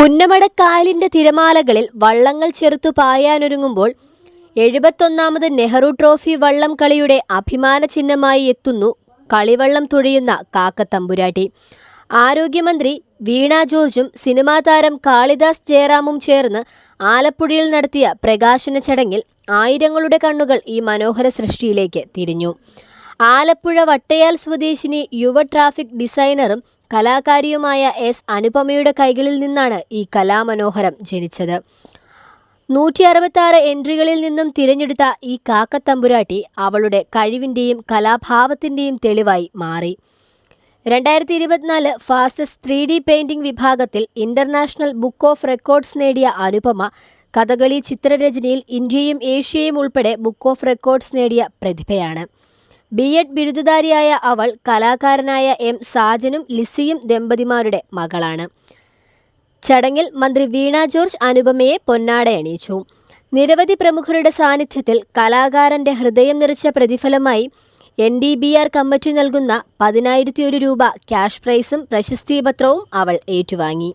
പുന്നമടക്കായലിന്റെ തിരമാലകളിൽ വള്ളങ്ങൾ ചെറുത്തു പായാനൊരുങ്ങുമ്പോൾ എഴുപത്തൊന്നാമത് നെഹ്റു ട്രോഫി വള്ളം കളിയുടെ അഭിമാന ചിഹ്നമായി എത്തുന്നു കളിവള്ളം തുഴയുന്ന കാക്കത്തമ്പുരാട്ടി. ആരോഗ്യമന്ത്രി വീണ ജോർജും സിനിമാ താരം കാളിദാസ് ജയറാമും ചേർന്ന് ആലപ്പുഴയിൽ നടത്തിയ പ്രകാശന ചടങ്ങിൽ ആയിരങ്ങളുടെ കണ്ണുകൾ ഈ മനോഹര സൃഷ്ടിയിലേക്ക് തിരിഞ്ഞു. ആലപ്പുഴ വട്ടയാൽ സ്വദേശിനി യുവ ട്രാഫിക് ഡിസൈനറും കലാകാരിയുമായ എസ് അനുപമയുടെ കൈകളിൽ നിന്നാണ് ഈ കലാമനോഹരം ജനിച്ചത്. നൂറ്റി അറുപത്താറ് എൻട്രികളിൽ നിന്നും തിരഞ്ഞെടുത്ത ഈ കാക്കത്തമ്പുരാട്ടി അവളുടെ കഴിവിന്റെയും കലാഭാവത്തിന്റെയും തെളിവായി മാറി. രണ്ടായിരത്തി ഇരുപത്തിനാല് ഫാസ്റ്റസ്റ്റ് ത്രീ ഡി പെയിന്റിംഗ് വിഭാഗത്തിൽ ഇന്റർനാഷണൽ ബുക്ക് ഓഫ് റെക്കോർഡ്സ് നേടിയ അനുപമ കഥകളി ചിത്രരചനയിൽ ഇന്ത്യയും ഏഷ്യയും ഉൾപ്പെടെ ബുക്ക് ഓഫ് റെക്കോർഡ്സ് നേടിയ പ്രതിഭയാണ്. ബി എഡ് ബിരുദധാരിയായ അവൾ കലാകാരനായ എം സാജനും ലിസിയും ദമ്പതിമാരുടെ മകളാണ്. ചടങ്ങിൽ മന്ത്രി വീണ ജോർജ് അനുപമയെ പൊന്നാടയണിയിച്ചു നിരവധി പ്രമുഖരുടെ സാന്നിധ്യത്തിൽ കലാകാരന്റെ ഹൃദയം നിറച്ച പ്രതിഫലമായി N D B R committee നൽകുന്ന പതിനായിരത്തി ഒരു രൂപ ക്യാഷ് പ്രൈസും പ്രശസ്തിപത്രവും അവൾ ഏറ്റുവാങ്ങി.